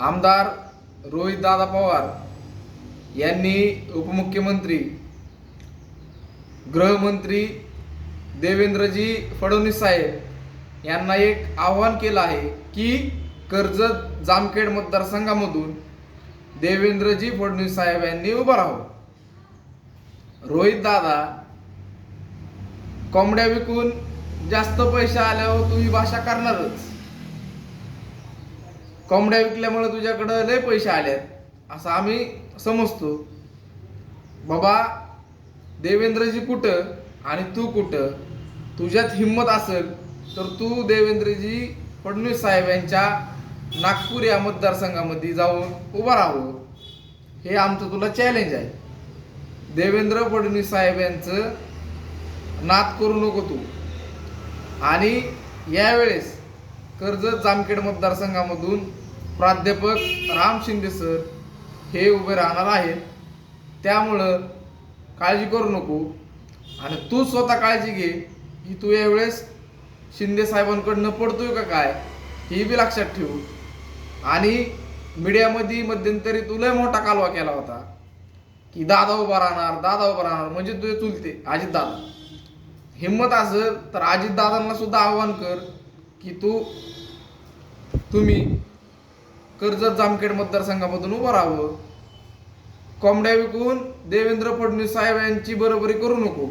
आमदार रोहितदादा पवार यांनी उपमुख्यमंत्री गृहमंत्री देवेंद्रजी फडणवीस साहेब यांना एक आव्हान केलं आहे की कर्जत जामखेड मतदारसंघामधून देवेंद्रजी फडणवीस साहेब यांनी उभं राहावं. रोहित दादा कोंबड्या विकून जास्त पैसे आल्यावर तू ही भाषा करणारच. कोंबड्या विकल्यामुळे तुझ्याकडं लय पैसे आलेत असं आम्ही समजतो. बाबा देवेंद्रजी कुठं आणि तू कुठं? तुझ्यात हिंमत असेल तर तू देवेंद्रजी फडणवीस साहेब यांच्या नागपूर या मतदारसंघामध्ये जाऊन उभं राहावं हे आमचं तुला चॅलेंज आहे. देवेंद्र फडणवीस साहेब यांचं नाद करू नको तू. आणि यावेळेस कर्जत जामखेड मतदारसंघामधून प्राध्यापक राम शिंदे सर हे उभे राहणार आहेत. त्यामुळं काळजी करू नको आणि तू स्वतः काळजी घे की तू यावेळेस शिंदे साहेबांकडनं पडतोय का काय हे बी लक्षात ठेवू. आणि मीडियामध्ये मध्यंतरी तुला मोठा कालवा केला होता की दादा उभा राहणार दादा उभा राहणार म्हणजे तुझे चुलते अजितदादा. हिंमत असेल तर अजितदादांना सुद्धा आव्हान कर. की तू तुम्ही कर्जत जामखेड मतदारसंघामधून उभं राहावं. कोंबड्या विकून देवेंद्र फडणवीस साहेब यांची बरोबरी करू नको.